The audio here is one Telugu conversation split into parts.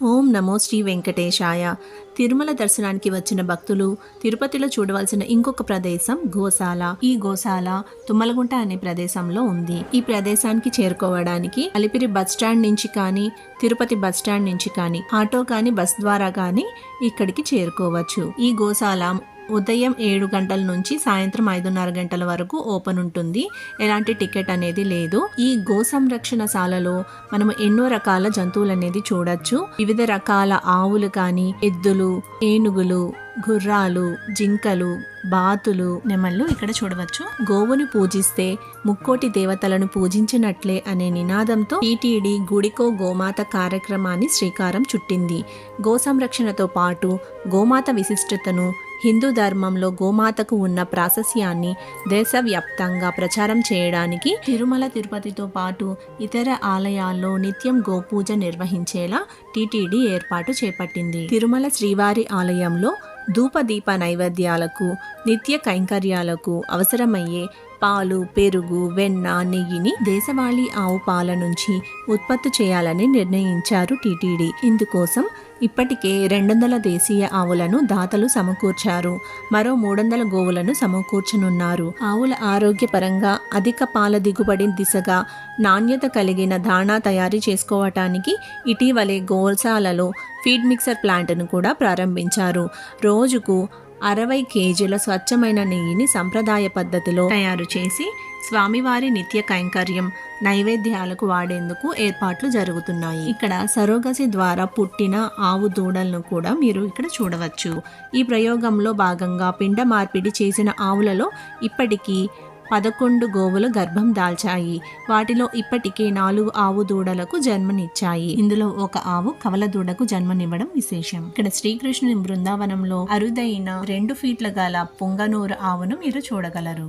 ఓం నమో శ్రీ వెంకటేశాయ. తిరుమల దర్శనానికి వచ్చిన భక్తులు తిరుపతిలో చూడవలసిన ఇంకొక ప్రదేశం గోశాల. ఈ గోశాల తుమ్మలగుంట అనే ప్రదేశంలో ఉంది. ఈ ప్రదేశానికి చేరుకోవడానికి అలిపిరి బస్ స్టాండ్ నుంచి కానీ తిరుపతి బస్ స్టాండ్ నుంచి కానీ ఆటో కానీ బస్ ద్వారా కానీ ఇక్కడికి చేరుకోవచ్చు. ఈ గోశాల ఉదయం ఏడు గంటల నుంచి సాయంత్రం ఐదున్నర గంటల వరకు ఓపెన్ ఉంటుంది. ఎలాంటి టికెట్ అనేది లేదు. ఈ గో సంరక్షణశాలలో మనం ఎన్నో రకాల జంతువులు అనేది చూడొచ్చు. వివిధ రకాల ఆవులు కానీ ఎద్దులు ఏనుగులు గుర్రాలు జింకలు బాతులు నెమళ్ళు ఇక్కడ చూడవచ్చు. గోవును పూజిస్తే ముక్కోటి దేవతలను పూజించినట్లే అనే నినాదంతో టీటీడీ గుడికో గోమాత కార్యక్రమాన్ని శ్రీకారం చుట్టింది. గో సంరక్షణతో పాటు గోమాత విశిష్టతను హిందూ ధర్మంలో గోమాతకు ఉన్న ప్రాశస్యాన్ని దేశవ్యాప్తంగా ప్రచారం చేయడానికి తిరుమల తిరుపతితో పాటు ఇతర ఆలయాల్లో నిత్యం గోపూజ నిర్వహించేలా టీటీడీ ఏర్పాటు చేపట్టింది. తిరుమల శ్రీవారి ఆలయంలో ధూపదీప నైవేద్యాలకు నిత్య కైంకర్యాలకు అవసరమయ్యే పాలు పెరుగు వెన్న నెయ్యిని దేశవాళీ ఆవు పాల నుంచి ఉత్పత్తి చేయాలని నిర్ణయించారు టీటీడీ. ఇందుకోసం ఇప్పటికే రెండొందల దేశీయ ఆవులను దాతలు సమకూర్చారు. మరో మూడొందల గోవులను సమకూర్చనున్నారు. ఆవుల ఆరోగ్యపరంగా అధిక పాల దిగుబడి దిశగా నాణ్యత కలిగిన దాణా తయారు చేసుకోవటానికి ఇటీవలే గోల్సాలలో ఫీడ్ మిక్సర్ ప్లాంట్ను కూడా ప్రారంభించారు. రోజుకు అరవై కేజీల స్వచ్ఛమైన నెయ్యిని సంప్రదాయ పద్ధతిలో తయారు చేసి స్వామివారి నిత్య కైంకర్యం నైవేద్యాలకు వాడేందుకు ఏర్పాట్లు జరుగుతున్నాయి. ఇక్కడ సరోగసి ద్వారా పుట్టిన ఆవు దూడలను కూడా మీరు ఇక్కడ చూడవచ్చు. ఈ ప్రయోగంలో భాగంగా పిండ మార్పిడి చేసిన ఆవులలో ఇప్పటికీ పదకొండు గోవులు గర్భం దాల్చాయి. వాటిలో ఇప్పటికే నాలుగు ఆవు దూడలకు జన్మనిచ్చాయి. ఇందులో ఒక ఆవు కవల దూడకు జన్మనివ్వడం విశేషం. ఇక్కడ శ్రీకృష్ణుని బృందావనంలో అరుదైన రెండు ఫీట్ల గల పొంగనూరు ఆవును మీరు చూడగలరు.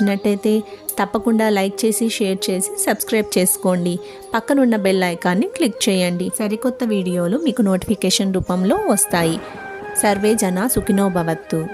నచ్చినట్టయితే తప్పకుండా లైక్ చేసి షేర్ చేసి సబ్స్క్రైబ్ చేసుకోండి. పక్కనున్న బెల్ ఐకాన్ని క్లిక్ చేయండి. సరికొత్త వీడియోలు మీకు నోటిఫికేషన్ రూపంలో వస్తాయి. సర్వే జన సుఖినోభవత్తు